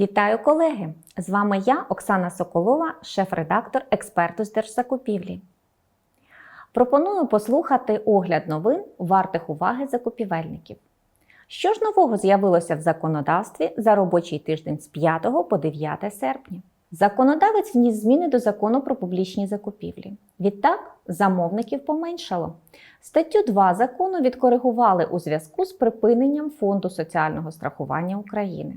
Вітаю колеги! З вами я, Оксана Соколова, шеф-редактор експерту з держзакупівлі. Пропоную послухати огляд новин вартих уваги закупівельників. Що ж нового з'явилося в законодавстві за робочий тиждень з 5 по 9 серпня? Законодавець вніс зміни до закону про публічні закупівлі. Відтак, замовників поменшало. Статтю 2 закону відкоригували у зв'язку з припиненням Фонду соціального страхування України.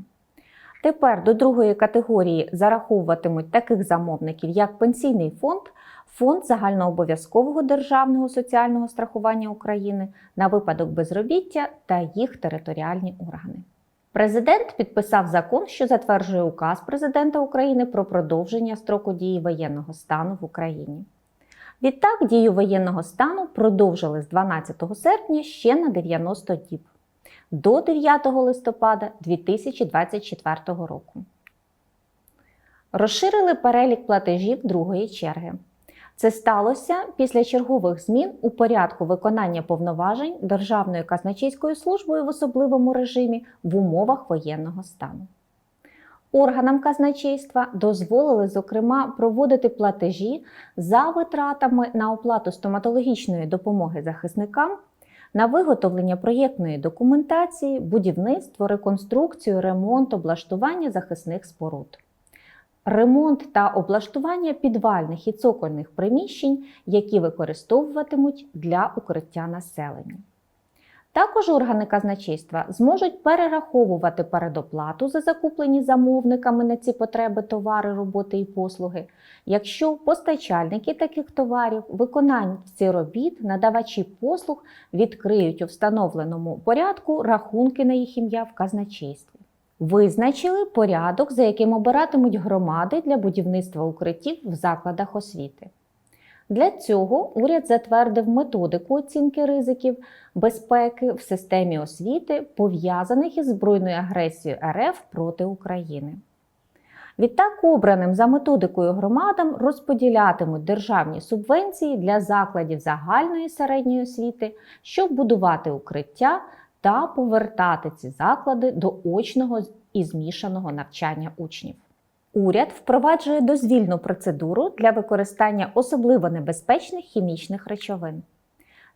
Тепер до другої категорії зараховуватимуть таких замовників, як Пенсійний фонд, Фонд загальнообов'язкового державного соціального страхування України на випадок безробіття та їх територіальні органи. Президент підписав закон, що затверджує указ президента України про продовження строку дії воєнного стану в Україні. Відтак дію воєнного стану продовжили з 12 серпня ще на 90 діб до 9 листопада 2024 року. Розширили перелік платежів другої черги. Це сталося після чергових змін у порядку виконання повноважень Державною казначейською службою в особливому режимі в умовах воєнного стану. Органам казначейства дозволили, зокрема, проводити платежі за витратами на оплату стоматологічної допомоги захисникам на виготовлення проєктної документації, будівництво, реконструкцію, ремонт, облаштування захисних споруд. Ремонт та облаштування підвальних і цокольних приміщень, які використовуватимуть для укриття населення. Також органи казначейства зможуть перераховувати передоплату за закуплені замовниками на ці потреби товари, роботи і послуги, якщо постачальники таких товарів, виконавці робіт, надавачі послуг відкриють у встановленому порядку рахунки на їх ім'я в казначействі. Визначили порядок, за яким обиратимуть громади для будівництва укриттів в закладах освіти. Для цього уряд затвердив методику оцінки ризиків безпеки в системі освіти, пов'язаних із збройною агресією РФ проти України. Відтак, обраним за методикою громадам розподілятимуть державні субвенції для закладів загальної середньої освіти, щоб будувати укриття та повертати ці заклади до очного і змішаного навчання учнів. Уряд впроваджує дозвільну процедуру для використання особливо небезпечних хімічних речовин.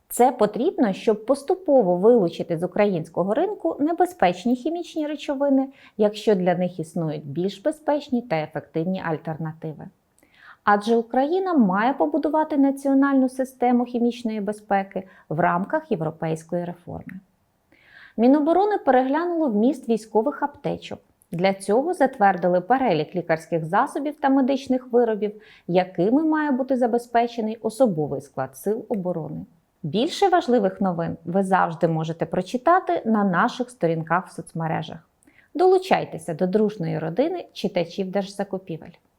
Це потрібно, щоб поступово вилучити з українського ринку небезпечні хімічні речовини, якщо для них існують більш безпечні та ефективні альтернативи. Адже Україна має побудувати національну систему хімічної безпеки в рамках європейської реформи. Міноборони переглянуло вміст військових аптечок. Для цього затвердили перелік лікарських засобів та медичних виробів, якими має бути забезпечений особовий склад сил оборони. Більше важливих новин ви завжди можете прочитати на наших сторінках в соцмережах. Долучайтеся до дружної родини читачів держзакупівель.